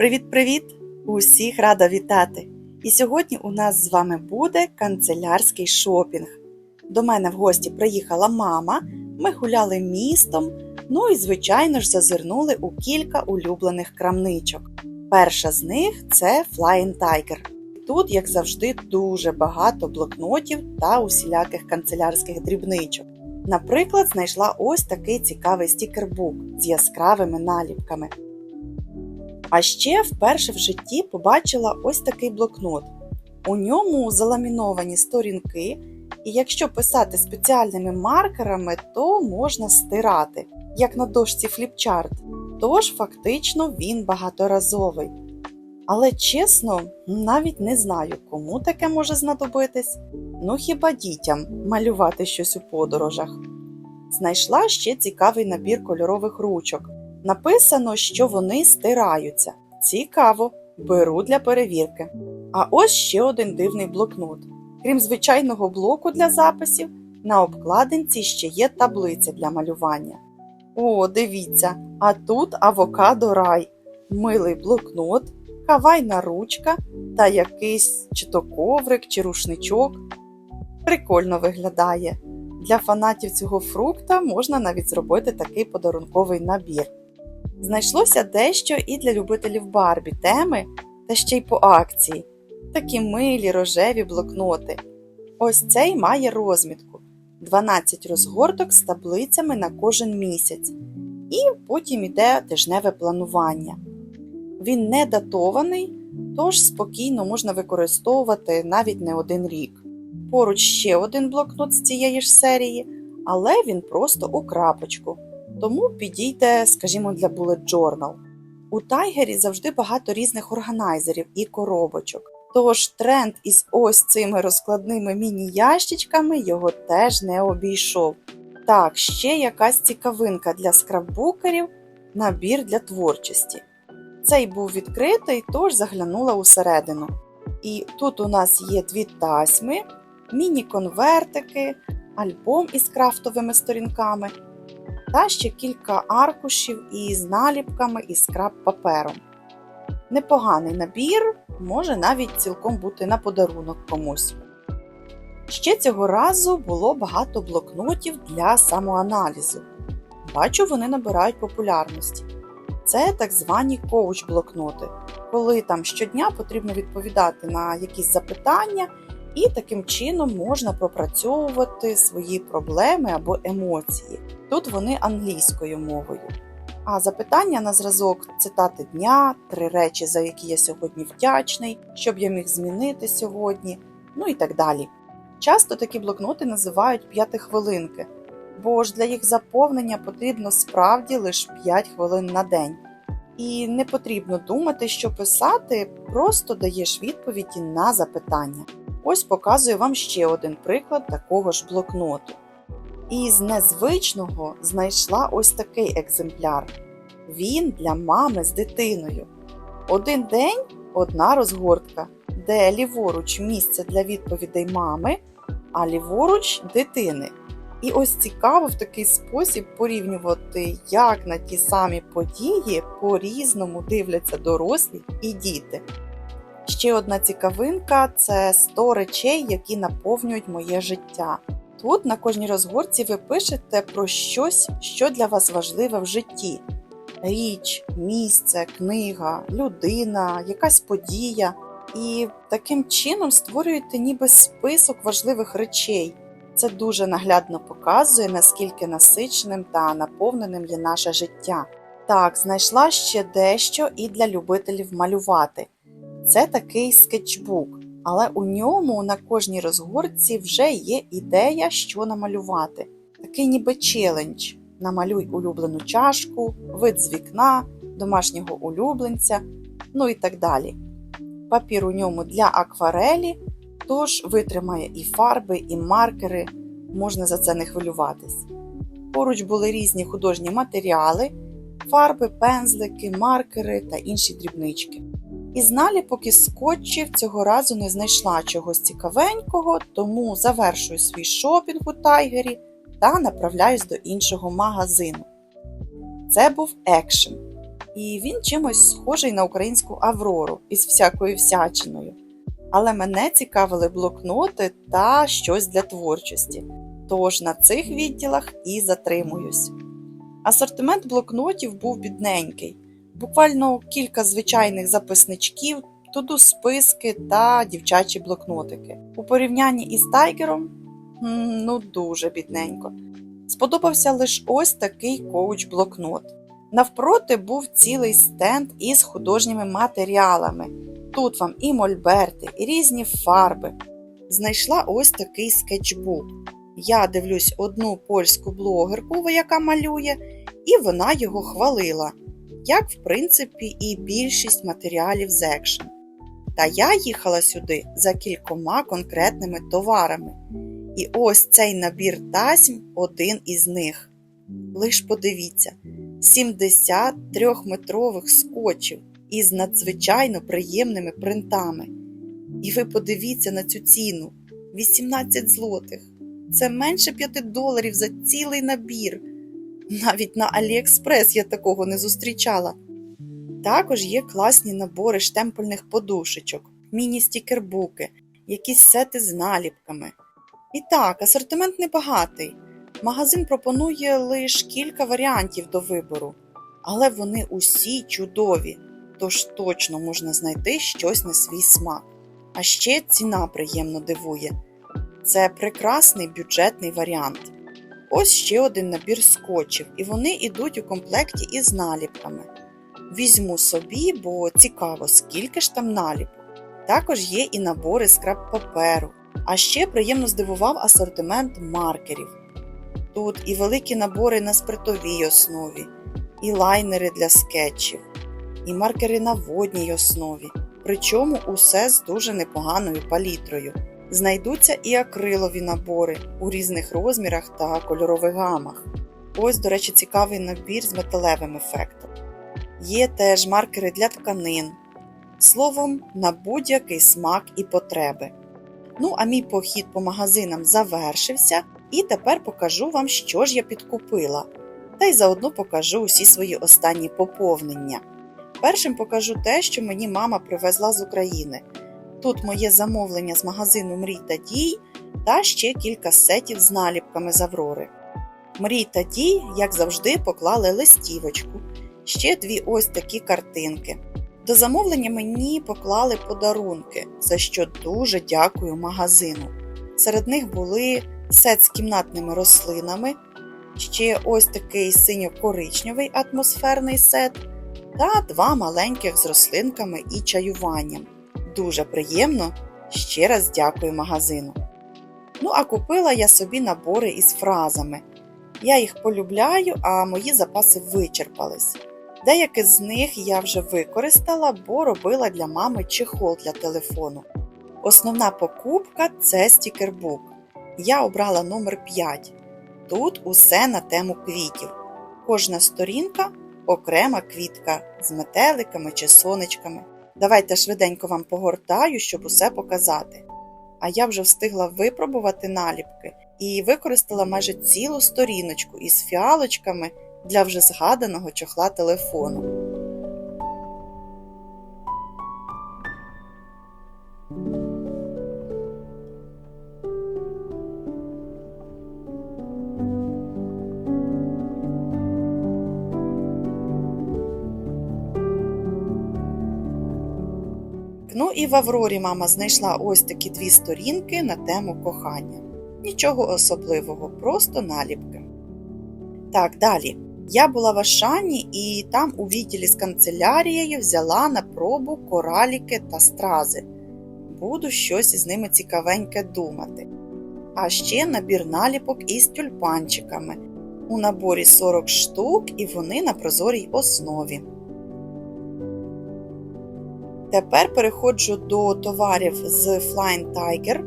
Привіт-привіт! Усіх рада вітати! І сьогодні у нас з вами буде канцелярський шопінг. До мене в гості приїхала мама, ми гуляли містом, ну і, звичайно ж, зазирнули у кілька улюблених крамничок. Перша з них це Flying Tiger. Тут, як завжди, дуже багато блокнотів та усіляких канцелярських дрібничок. Наприклад, знайшла ось такий цікавий стікербук з яскравими наліпками. А ще вперше в житті побачила ось такий блокнот. У ньому заламіновані сторінки, і якщо писати спеціальними маркерами, то можна стирати, як на дошці фліпчарт. Тож фактично він багаторазовий. Але чесно, навіть не знаю, кому таке може знадобитись. Ну хіба дітям малювати щось у подорожах. Знайшла ще цікавий набір кольорових ручок. Написано, що вони стираються. Цікаво, беру для перевірки. А ось ще один дивний блокнот. Крім звичайного блоку для записів, на обкладинці ще є таблиця для малювання. О, дивіться, а тут авокадо рай, милий блокнот, кавайна ручка та якийсь чи то коврик, чи рушничок. Прикольно виглядає. Для фанатів цього фрукта можна навіть зробити такий подарунковий набір. Знайшлося дещо і для любителів Барбі теми, та ще й по акції. Такі милі рожеві блокноти. Ось цей має розмітку: 12 розгорток з таблицями на кожен місяць, і потім іде тижневе планування. Він не датований, тож спокійно можна використовувати навіть не один рік. Поруч ще один блокнот з цієї ж серії, але він просто у крапочку тому підійде, скажімо, для bullet journal. У тайгері завжди багато різних органайзерів і коробочок. Тож тренд із ось цими розкладними міні-ящичками його теж не обійшов. Так, ще якась цікавинка для скраббукерів, набір для творчості. Цей був відкритий, тож заглянула усередину. І тут у нас є дві тасьми, міні-конвертики, альбом із крафтовими сторінками та ще кілька аркушів із наліпками і скраб папером. Непоганий набір, може навіть цілком бути на подарунок комусь. Ще цього разу було багато блокнотів для самоаналізу. Бачу, вони набирають популярності. Це так звані коуч-блокноти, коли там щодня потрібно відповідати на якісь запитання, і таким чином можна пропрацьовувати свої проблеми або емоції. Тут вони англійською мовою. А запитання на зразок цитати дня, три речі, за які я сьогодні вдячний, що б я міг змінити сьогодні, ну і так далі. Часто такі блокноти називають п'ятихвилинки, бо ж для їх заповнення потрібно справді лише 5 хвилин на день. І не потрібно думати, що писати, просто даєш відповіді на запитання. Ось показую вам ще один приклад такого ж блокноту. І з незвичного знайшла ось такий екземпляр. Він для мами з дитиною. Один день одна розгортка, де ліворуч місце для відповідей мами, а ліворуч дитини. І ось цікаво в такий спосіб порівнювати, як на ті самі події по-різному дивляться дорослі і діти. Ще одна цікавинка це 100 речей, які наповнюють моє життя. Тут на кожній розгорці ви пишете про щось, що для вас важливе в житті: річ, місце, книга, людина, якась подія. І таким чином створюєте ніби список важливих речей. Це дуже наглядно показує, наскільки насиченим та наповненим є наше життя. Так, знайшла ще дещо і для любителів малювати. Це такий скетчбук, але у ньому на кожній розгорці вже є ідея, що намалювати. Такий ніби челендж. Намалюй улюблену чашку, вид з вікна, домашнього улюбленця, ну і так далі. Папір у ньому для акварелі, тож витримає і фарби, і маркери, можна за це не хвилюватись. Поруч були різні художні матеріали, фарби, пензлики, маркери та інші дрібнички. Із наліпок із скотчів цього разу не знайшла чогось цікавенького, тому завершую свій шопінг у тайгері та направляюсь до іншого магазину. Це був екшен. і він чимось схожий на українську Аврору із всякою всячиною. Але мене цікавили блокноти та щось для творчості. Тож на цих відділах і затримуюсь. Асортимент блокнотів був бідненький, буквально кілька звичайних записничків, туду списки та дівчачі блокнотики. У порівнянні із тайгером ну дуже бідненько. Сподобався лише ось такий коуч-блокнот. Навпроти був цілий стенд із художніми матеріалами. Тут вам і мольберти, і різні фарби. Знайшла ось такий скетчбук. Я дивлюсь одну польську блогерку, яка малює, і вона його хвалила, як, в принципі, і більшість матеріалів з екшн. Та я їхала сюди за кількома конкретними товарами. І ось цей набір тасьм один із них. Лиш подивіться: 70 трьохметрових скотчів із надзвичайно приємними принтами. І ви подивіться на цю ціну: 18 злотих. Це менше 5 доларів за цілий набір. Навіть на Аліекспрес я такого не зустрічала. Також є класні набори штемпельних подушечок, міні-стікербуки, якісь сети з наліпками. І так, асортимент небагатий. Магазин пропонує лише кілька варіантів до вибору, але вони усі чудові, тож точно можна знайти щось на свій смак. А ще ціна приємно дивує. Це прекрасний бюджетний варіант. Ось ще один набір скотчів, і вони йдуть у комплекті із наліпками. Візьму собі, бо цікаво, скільки ж там наліпок. Також є і набори скраб паперу. А ще приємно здивував асортимент маркерів. Тут і великі набори на спиртовій основі, і лайнери для скетчів, і маркери на водній основі. Причому усе з дуже непоганою палітрою. Знайдуться і акрилові набори у різних розмірах та кольорових гамах. Ось, до речі, цікавий набір з металевим ефектом. Є теж маркери для тканин. Словом, на будь-який смак і потреби. Ну, а мій похід по магазинам завершився, і тепер покажу вам, що ж я підкупила. Та й заодно покажу усі свої останні поповнення. Першим покажу те, що мені мама привезла з України. Тут моє замовлення з магазину Мрій та дій та ще кілька сетів з наліпками з Аврори. Мрій та дій, як завжди, поклали листівочку, ще дві ось такі картинки. До замовлення мені поклали подарунки, за що дуже дякую магазину. Серед них були сет з кімнатними рослинами, ще ось такий синьо-коричневий атмосферний сет та два маленьких з рослинками і чаюванням. Дуже приємно. Ще раз дякую магазину. Ну, а купила я собі набори із фразами. Я їх полюбляю, а мої запаси вичерпались. Деякі з них я вже використала, бо робила для мами чехол для телефону. Основна покупка це стікербук. Я обрала номер 5. Тут усе на тему квітів. Кожна сторінка окрема квітка з метеликами чи сонечками. Давайте швиденько вам погортаю, щоб усе показати. А я вже встигла випробувати наліпки і використала майже цілу сторіночку із фіалочками для вже згаданого чохла телефону. Ну і в Аврорі мама знайшла ось такі дві сторінки на тему кохання. Нічого особливого, просто наліпки. Так, далі. Я була в Ашані і там у відділі з канцелярією взяла на пробу кораліки та стрази. Буду щось із ними цікавеньке думати. А ще набір наліпок із тюльпанчиками. У наборі 40 штук і вони на прозорій основі. Тепер переходжу до товарів з Flying Tiger.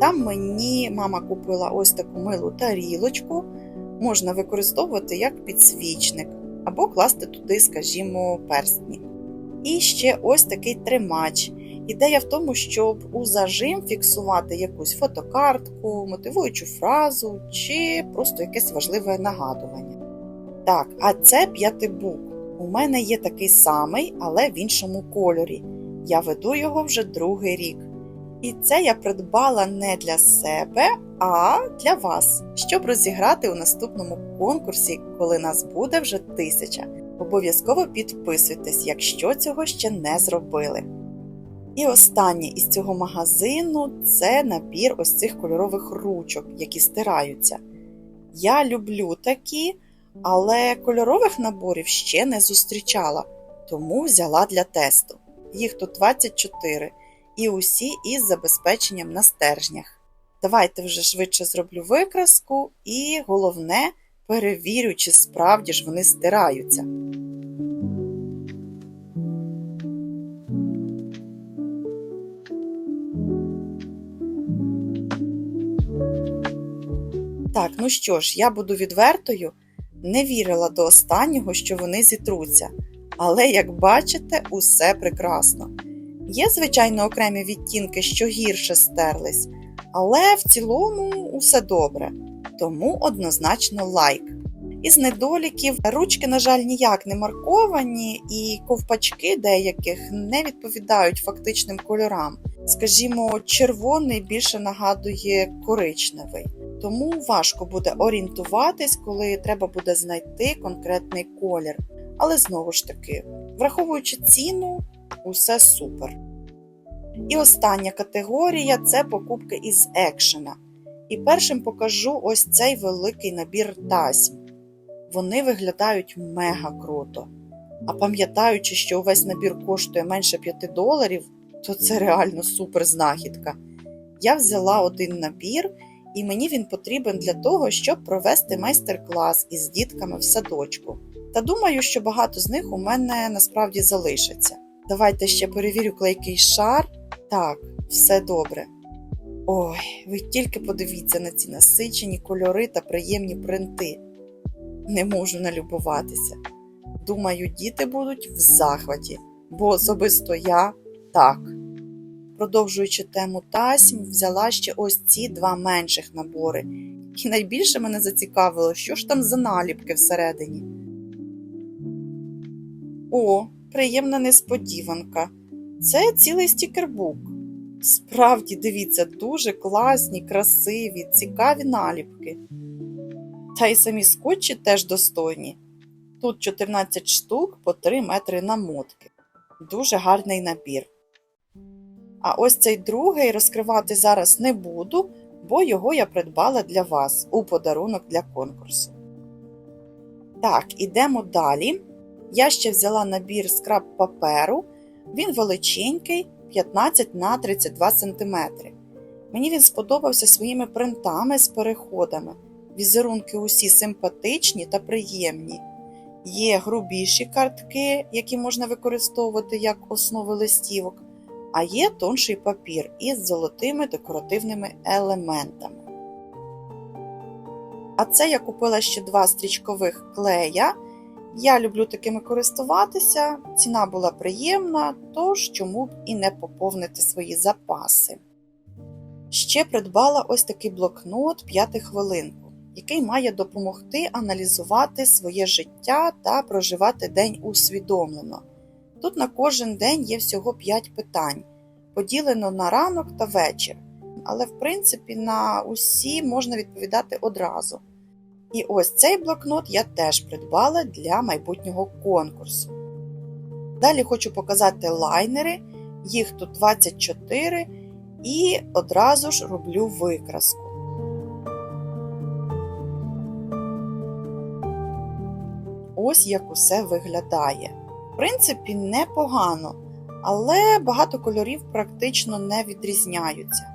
Там мені мама купила ось таку милу тарілочку. Можна використовувати як підсвічник, або класти туди, скажімо, перстні. І ще ось такий тримач. Ідея в тому, щоб у зажим фіксувати якусь фотокартку, мотивуючу фразу чи просто якесь важливе нагадування. Так, а це п'ятибук. У мене є такий самий, але в іншому кольорі. Я веду його вже другий рік. І це я придбала не для себе, а для вас, щоб розіграти у наступному конкурсі, коли нас буде вже тисяча. Обов'язково підписуйтесь, якщо цього ще не зробили. І останнє із цього магазину це набір ось цих кольорових ручок, які стираються. Я люблю такі, але кольорових наборів ще не зустрічала, тому взяла для тесту. Їх тут 24 і усі із забезпеченням на стержнях. Давайте вже швидше зроблю викраску і головне перевірю, чи справді ж вони стираються. Так, ну що ж, я буду відвертою, не вірила до останнього, що вони зітруться. Але, як бачите, усе прекрасно. Є, звичайно, окремі відтінки, що гірше стерлись, але в цілому усе добре, тому однозначно лайк. Із недоліків ручки, на жаль, ніяк не марковані, і ковпачки деяких не відповідають фактичним кольорам. Скажімо, червоний більше нагадує коричневий, тому важко буде орієнтуватись, коли треба буде знайти конкретний колір. Але знову ж таки, враховуючи ціну, усе супер. І остання категорія це покупки із екшена. І першим покажу ось цей великий набір тасьм. Вони виглядають мега круто. А пам'ятаючи, що увесь набір коштує менше 5 доларів, то це реально супер знахідка. Я взяла один набір, і мені він потрібен для того, щоб провести майстер-клас із дітками в садочку. Та думаю, що багато з них у мене насправді залишаться. Давайте ще перевірю клейкий шар. Так, все добре. Ой, ви тільки подивіться на ці насичені кольори та приємні принти. Не можу налюбуватися. Думаю, діти будуть в захваті, бо особисто я так. Продовжуючи тему тасім, взяла ще ось ці два менших набори. І найбільше мене зацікавило, що ж там за наліпки всередині. О, приємна несподіванка. Це цілий стікербук. Справді, дивіться, дуже класні, красиві, цікаві наліпки. Та й самі скотчі теж достойні. Тут 14 штук по 3 метри намотки. Дуже гарний набір. А ось цей другий розкривати зараз не буду, бо його я придбала для вас у подарунок для конкурсу. Так, ідемо далі. Я ще взяла набір скраб паперу. Він величенький 15 на 32 см. Мені він сподобався своїми принтами з переходами. Візерунки усі симпатичні та приємні. Є грубіші картки, які можна використовувати як основи листівок, а є тонший папір із золотими декоративними елементами. А це я купила ще два стрічкових клея. Я люблю такими користуватися, ціна була приємна, тож чому б і не поповнити свої запаси. Ще придбала ось такий блокнот п'ятихвилинку, який має допомогти аналізувати своє життя та проживати день усвідомлено. Тут на кожен день є всього 5 питань, поділено на ранок та вечір, але в принципі на усі можна відповідати одразу. І ось цей блокнот я теж придбала для майбутнього конкурсу. Далі хочу показати лайнери, їх тут 24, і одразу ж роблю викраску. Ось як усе виглядає. В принципі, непогано, але багато кольорів практично не відрізняються.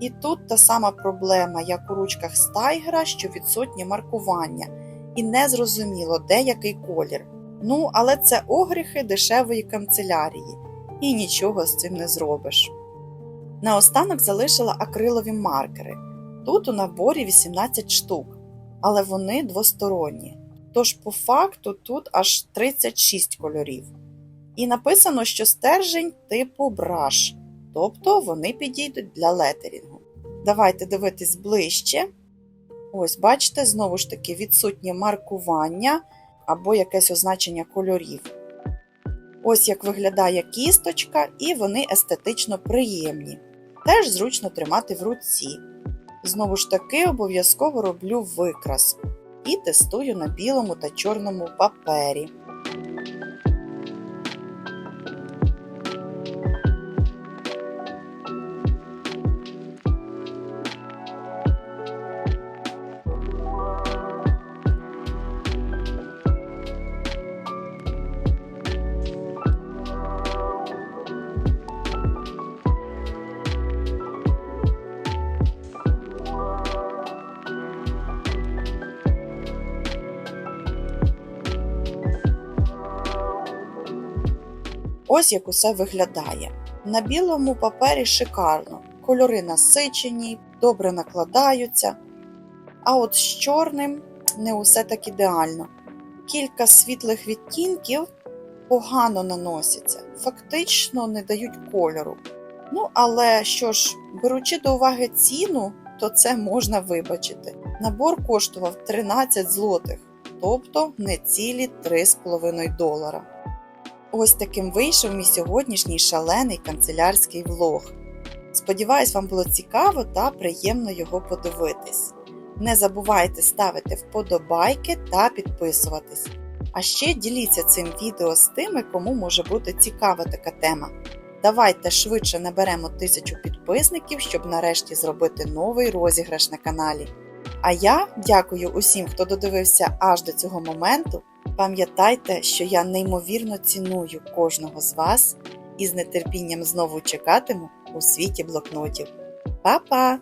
І тут та сама проблема, як у ручках стайгера, що відсутнє маркування, і не зрозуміло, де який колір. Ну, але це огріхи дешевої канцелярії, і нічого з цим не зробиш. Наостанок залишила акрилові маркери. Тут у наборі 18 штук, але вони двосторонні. Тож, по факту, тут аж 36 кольорів. І написано, що стержень типу браш тобто вони підійдуть для летерінгу. Давайте дивитись ближче. Ось, бачите, знову ж таки, відсутнє маркування. або якесь означення кольорів. Ось як виглядає кісточка, і вони естетично приємні. Теж зручно тримати в руці. Знову ж таки, обов'язково роблю викраску і тестую на білому та чорному папері. Ось як усе виглядає. На білому папері шикарно. Кольори насичені, добре накладаються. А от з чорним не усе так ідеально. Кілька світлих відтінків погано наносяться, фактично не дають кольору. Ну, але що ж, беручи до уваги ціну, то це можна вибачити. Набор коштував 13 злотих, тобто не цілі 3,5 долара. Ось таким вийшов мій сьогоднішній шалений канцелярський влог. Сподіваюсь, вам було цікаво та приємно його подивитись. Не забувайте ставити вподобайки та підписуватись. А ще діліться цим відео з тими, кому може бути цікава така тема. Давайте швидше наберемо тисячу підписників, щоб нарешті зробити новий розіграш на каналі. А я дякую усім, хто додивився аж до цього моменту. Пам'ятайте, що я неймовірно ціную кожного з вас і з нетерпінням знову чекатиму у світі блокнотів. Па-па!